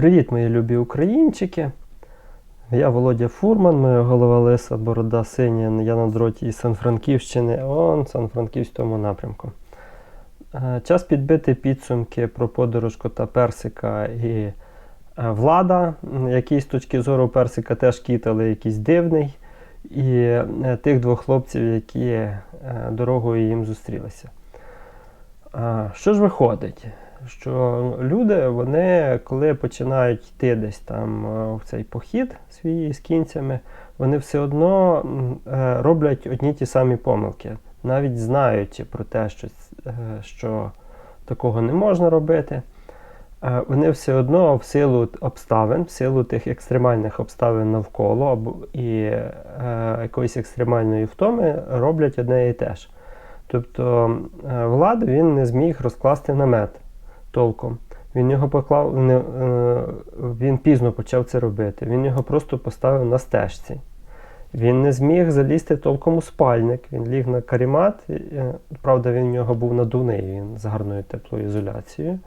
Привіт, мої любі українчики. Я Володя Фурман, моя голова Лиса, борода синя, я на дроті із Сан-Франківщини, он Сан-Франківськ в тому напрямку. Е, Час підбити підсумки про подорож кота Персика і е, влада, який з точки зору Персика теж кіт, але якийсь дивний. І е, тих двох хлопців, які дорогою їм зустрілися. Що ж виходить? Що люди, вони, коли починають йти десь там е, в цей похід свій з кінцями, вони все одно е, роблять одні ті самі помилки, навіть знаючи про те, що, е, що такого не можна робити. Вони все одно в силу обставин, в силу тих екстремальних обставин навколо або і якоїсь екстремальної втоми роблять одне і те ж. Тобто Влад він не зміг розкласти намет толком. Він його поклав, не, е, він пізно почав це робити. Він його просто поставив на стежці. Він не зміг залізти толком у спальник. Він ліг на карімат. е, Правда, він в нього був надувний, він з гарною теплоізоляцією.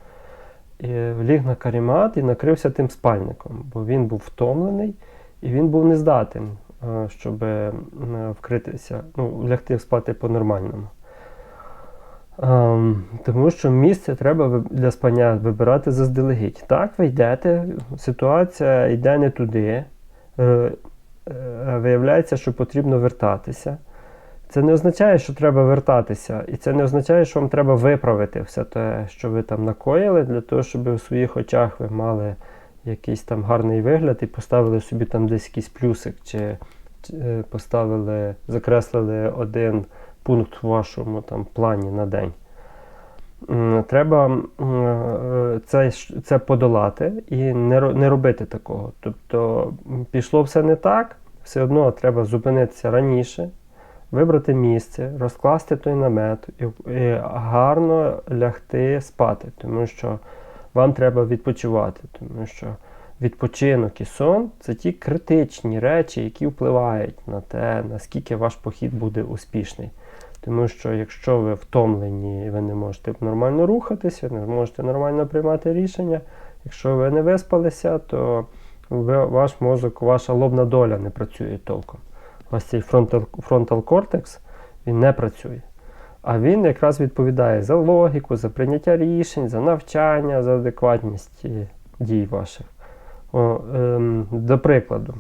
І ліг на карімат і накрився тим спальником, бо він був втомлений і він був нездатен, е, щоб вкритися, ну, лягти спати по-нормальному. Ем, тому що місце треба для спання вибирати заздалегідь. Так, ви йдете, ситуація йде не туди. е, е, Виявляється, що потрібно вертатися. Це не означає, що треба вертатися, і це не означає, що вам треба виправити все те, що ви там накоїли, для того, щоб у своїх очах ви мали якийсь там гарний вигляд і поставили собі там десь якийсь плюсик, чи, е, поставили, закреслили один пункт в вашому там плані на день. Треба е, це, це подолати і не, не робити такого. Тобто пішло все не так, все одно треба зупинитися раніше, вибрати місце, розкласти той намет і, і гарно лягти спати, тому що вам треба відпочивати, тому що відпочинок і сон це ті критичні речі, які впливають на те, наскільки ваш похід буде успішний. Тому що якщо ви втомлені ви не можете нормально рухатися, не можете нормально приймати рішення, якщо ви не виспалися, то ви, ваш мозок, ваша лобна доля не працює толком. У вас цей фронтал кортекс він не працює. А він якраз відповідає за логіку, за прийняття рішень, за навчання, за адекватність е, дій ваших. О, ем, до прикладу,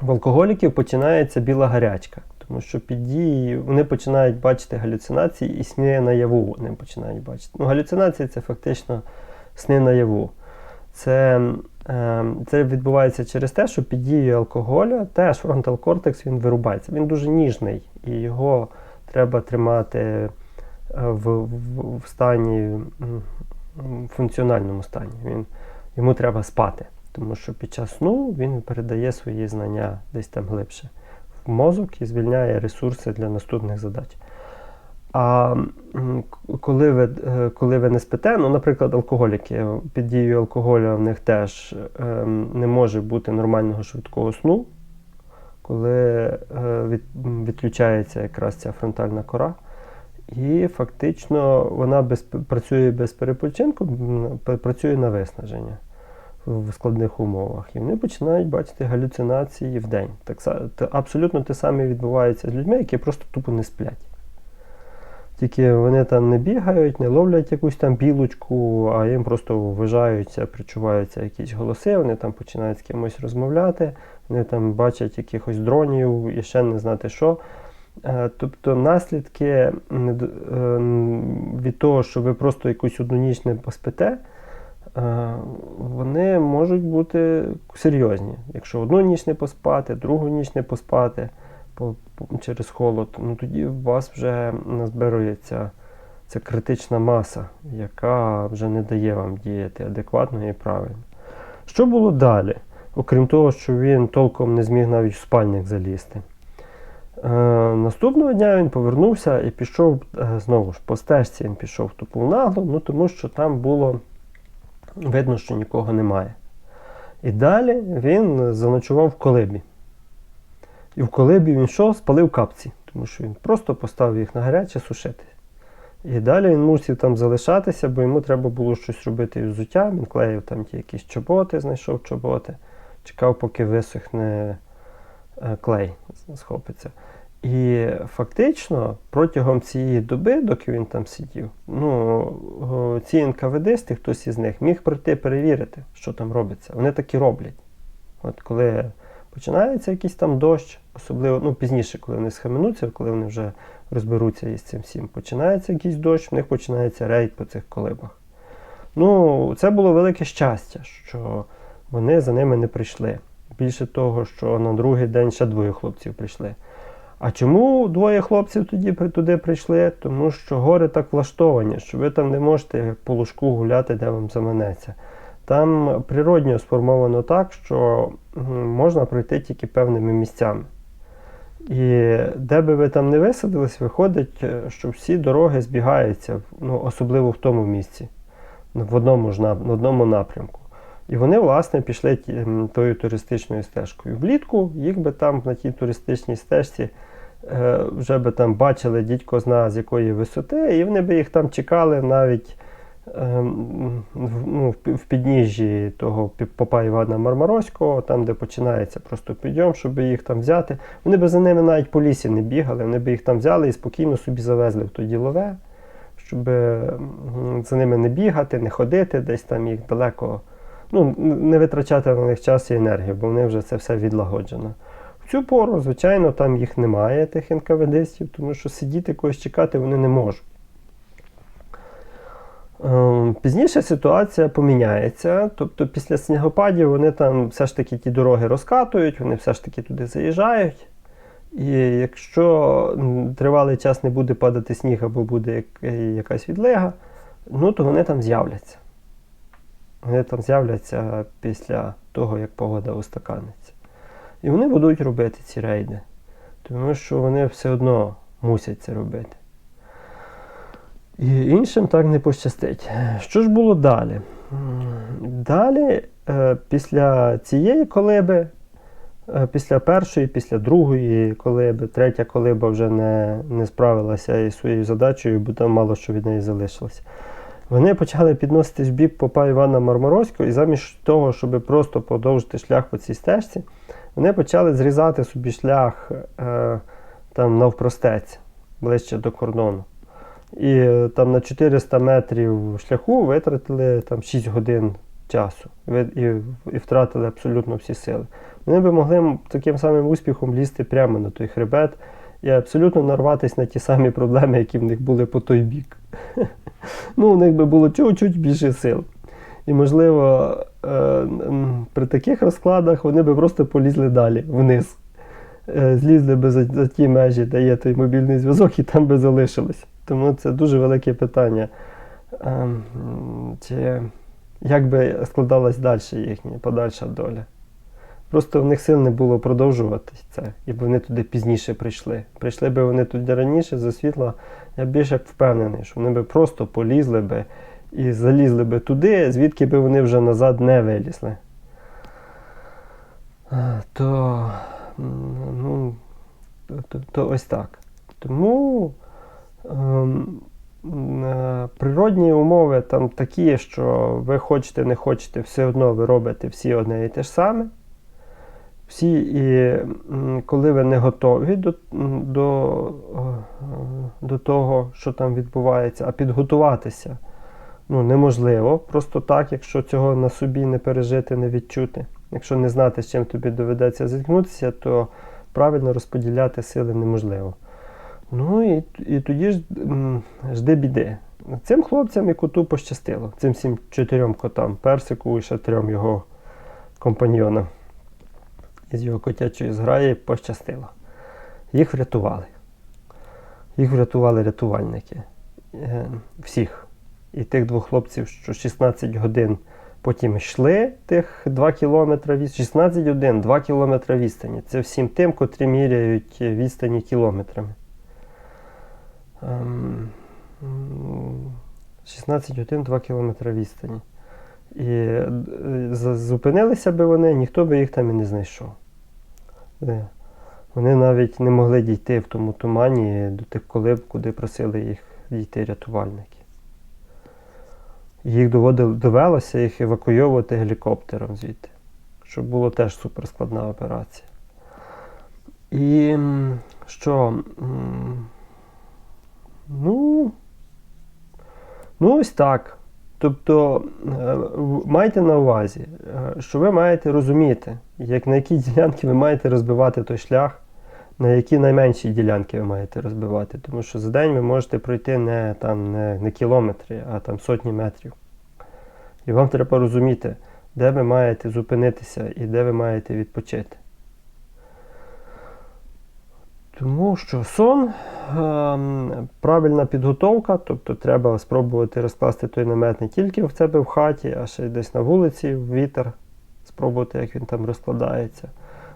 в алкоголіків починається біла гарячка, тому що під дією вони починають бачити галюцинації і сни наяву вони починають бачити. Ну, галюцинації це фактично сни наяву. Це, ем, це відбувається через те, що під дією алкоголю теж фронтал кортекс він вирубається. Він дуже ніжний, і його треба тримати е, в, в, в стані м, функціональному стані. Він, йому треба спати, тому що під час сну він передає свої знання десь там глибше в мозок і звільняє ресурси для наступних задач. А коли ви, е, коли ви не спите, ну, наприклад, алкоголіки, під дією алкоголю в них теж ем, не може бути нормального швидкого сну, коли е, від, відключається якраз ця фронтальна кора. І фактично вона без, працює без перепочинку, працює на виснаження в складних умовах. І вони починають бачити галюцинації в день. Так, абсолютно те саме відбувається з людьми, які просто тупо не сплять. Тільки вони там не бігають, не ловлять якусь там білочку, а їм просто вважаються, причуваються якісь голоси, вони там починають з кимось розмовляти, вони там бачать якихось дронів і ще не знати що. Е, Тобто наслідки е, від того, що ви просто якусь одну ніч не поспите, вони можуть бути серйозні. Якщо одну ніч не поспати, другу ніч не поспати по, по- через холод, ну тоді у вас вже назбирується ця критична маса, яка вже не дає вам діяти адекватно і правильно. Що було далі? Окрім того, що він толком не зміг навіть в спальник залізти. Е, наступного дня він повернувся і пішов е, знову ж по стежці. Він пішов в тупу нагло, ну тому що там було видно, що нікого немає. І далі він заночував в колибі. І в колибі він що? Спалив капці, тому що він просто поставив їх на гаряче сушити. І далі він мусив там залишатися, бо йому треба було щось робити із взуття. Він клеїв там ті якісь чоботи, знайшов чоботи, чекав, поки висохне е, клей, схопиться. І фактично протягом цієї доби, доки він там сидів, ну, ці НКВДсти, хтось із них, міг прийти перевірити, що там робиться. Вони так і роблять. От коли починається якийсь там дощ, особливо ну, пізніше, коли вони схаменуться, коли вони вже розберуться із цим всім, починається якийсь дощ, в них починається рейд по цих колибах. Ну, це було велике щастя, що вони за ними не прийшли. Більше того, що на другий день ще двоє хлопців прийшли. А чому двоє хлопців тоді туди прийшли? Тому що гори так влаштовані, що ви там не можете по лужку гуляти, де вам заманеться. Там природньо сформовано так, що можна пройти тільки певними місцями. І де би ви там не висадились, виходить, е, що всі дороги збігаються, ну, особливо в тому місці, в одному ж на одному напрямку. І вони, власне, пішли тою туристичною стежкою. Влітку їх би там на тій туристичній стежці е, вже би там бачили дідько зна з якої висоти, і вони би їх там чекали навіть ем, ну, в підніжжі того попа Івана Мармаровського, там, де починається просто підйом, щоб їх там взяти. Вони би за ними навіть по лісі не бігали, вони би їх там взяли і спокійно собі завезли в то ділове, щоб за ними не бігати, не ходити, десь там їх далеко. Ну, не витрачати на них час і енергію, бо вони вже це все відлагоджено. В цю пору, звичайно, там їх немає, тих НКВДстів, тому що сидіти когось чекати вони не можуть. Ем, Пізніше ситуація поміняється. Тобто після снігопадів вони там все ж таки ті дороги розкатують, вони все ж таки туди заїжджають. І якщо тривалий час не буде падати сніг або буде якась відлига, ну то вони там з'являться. Вони там з'являться після того, як погода устаканиться. І вони будуть робити ці рейди. Тому що вони все одно мусять це робити. І іншим так не пощастить. Що ж було далі? Далі, е, після цієї колиби, е, після першої, після другої колиби, третя колиба вже не, не справилася із своєю задачею, бо там мало що від неї залишилося. Вони почали підноситись в бік попа Івана Мармаровського, і замість того, щоб просто продовжити шлях по цій стежці, вони почали зрізати собі шлях е, там навпростець, ближче до кордону. І е, там на 400 метрів шляху витратили там 6 годин часу і, і втратили абсолютно всі сили. Вони би могли таким самим успіхом лізти прямо на той хребет і абсолютно нарватися на ті самі проблеми, які в них були по той бік. Ну, у них би було чуть-чуть більше сил. І, можливо, е, при таких розкладах вони би просто полізли далі вниз. Е, Злізли би за, ті межі, де є той мобільний зв'язок, і там би залишились. Тому це дуже велике питання. Ем, Чи як би складалась далі їхня подальша доля? Просто в них сил не було продовжувати це, і б вони туди пізніше прийшли. Прийшли би вони туди раніше за світла, я більш як впевнений, що вони би просто полізли би і залізли би туди, звідки би вони вже назад не вилізли. То, ну, то, то ось так. Тому ем, е, природні умови там такі, що ви хочете, не хочете, все одно ви робите всі одне і те ж саме. Всі, і коли ви не готові до, до, е, до того, що там відбувається, а підготуватися ну, неможливо просто так, якщо цього на собі не пережити, не відчути. Якщо не знати, з чим тобі доведеться зіткнутися, то правильно розподіляти сили неможливо. Ну і, і тоді ж жди біди. Цим хлопцям і коту пощастило, цим всім чотирьом котам, персику і ще трьом його компаньйонам із його котячої зграї пощастило. Їх врятували. Їх врятували рятувальники. Е, Всіх. І тих двох хлопців, що 16 годин потім йшли тих 2 кілометри відстані. 16 годин, 2 кілометри відстані. Це всім тим, котрі міряють відстані кілометрами. Ем, 16 годин, 2 кілометри відстані. І е, зупинилися би вони, ніхто би їх там і не знайшов. Е, Вони навіть не могли дійти в тому тумані до тих колиб, куди просили їх дійти рятувальники. Їх довелося їх евакуйовувати гелікоптером звідти, що було теж суперскладна операція. І що? Ну, ну ось так. Тобто е, майте на увазі, е, що ви маєте розуміти, як на які ділянки ви маєте розбивати той шлях, на які найменші ділянки ви маєте розбивати. Тому що за день ви можете пройти не, там, не, не кілометри, а там сотні метрів. І вам треба розуміти, де ви маєте зупинитися і де ви маєте відпочити. Тому що сон, ем, правильна підготовка, тобто треба спробувати розкласти той намет не тільки в себе в хаті, а ще й десь на вулиці, в вітер, спробувати, як він там розкладається.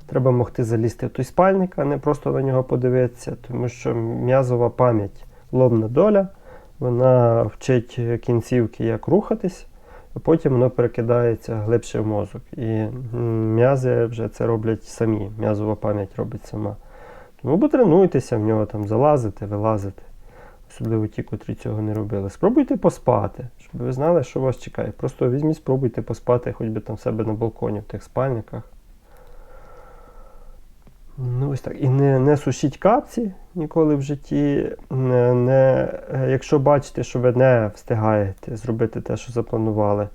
Треба могти залізти в той спальник, а не просто на нього подивитися, тому що м'язова пам'ять, лобна доля, вона вчить кінцівки, як рухатись, а потім воно перекидається глибше в мозок. І м'язи вже це роблять самі, м'язова пам'ять робить сама. Тому потренуйтеся в нього там залазити, вилазити. Особливо ті, котрі цього не робили. Спробуйте поспати, щоб ви знали, що вас чекає. Просто візьміть, спробуйте поспати хоч би там в себе на балконі, в тих спальниках. Ну, ось так. І не, не сушіть капці ніколи в житті. Не, не, е, якщо бачите, що ви не встигаєте зробити те, що запланували,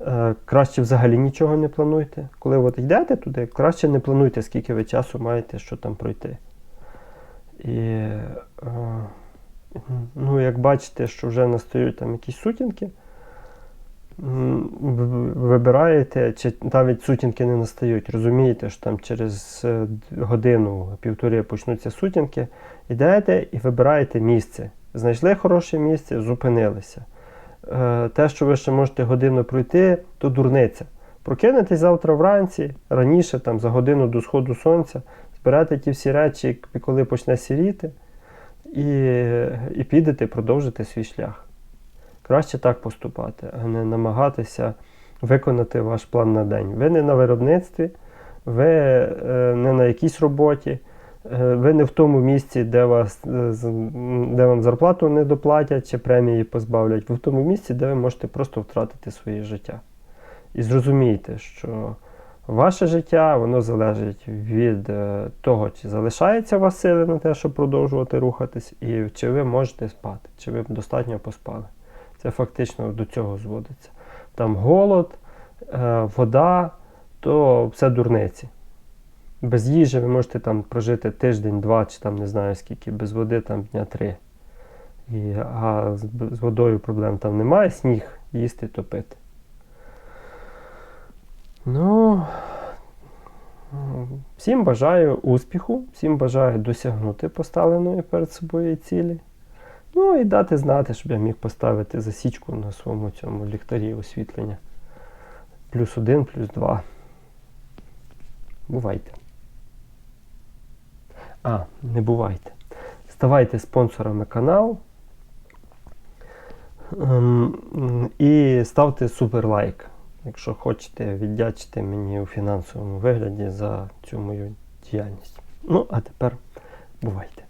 е, краще взагалі нічого не плануйте. Коли от йдете туди, краще не плануйте, скільки ви часу маєте, що там пройти. І е, ну, як бачите, що вже настають там якісь сутінки, вибираєте, чи навіть сутінки не настають. Розумієте, що там через е, годину, півтори почнуться сутінки, йдете і вибираєте місце. Знайшли хороше місце, зупинилися. Е, Те, що ви ще можете годину пройти, то дурниця. Прокинетесь завтра вранці, раніше, там, за годину до сходу сонця, зберете ті всі речі, коли почне сіріти, і, і підете продовжите свій шлях. Краще так поступати, а не намагатися виконати ваш план на день. Ви не на виробництві, ви е, не на якійсь роботі, е, ви не в тому місці, де, вас, е, де вам зарплату не доплатять чи премії позбавлять, ви в тому місці, де ви можете просто втратити своє життя. І зрозумійте, що ваше життя воно залежить від е, того, чи залишається у вас сили на те, щоб продовжувати рухатись, і чи ви можете спати, чи ви достатньо поспали. Це фактично до цього зводиться. Там голод, е, вода, то все дурниці. Без їжі ви можете там прожити тиждень, два, чи там не знаю скільки, без води там дня три. І, а з, з водою проблем там немає, сніг їсти, топити. Ну, всім бажаю успіху, всім бажаю досягнути поставленої перед собою цілі. Ну і дати знати, щоб я міг поставити засічку на своєму цьому ліхтарі освітлення. Плюс один, плюс два. Бувайте. А, не бувайте. Ставайте спонсорами каналу. Ем, І ставте супер лайк, якщо хочете віддячити мені у фінансовому вигляді за цю мою діяльність. Ну, а тепер бувайте.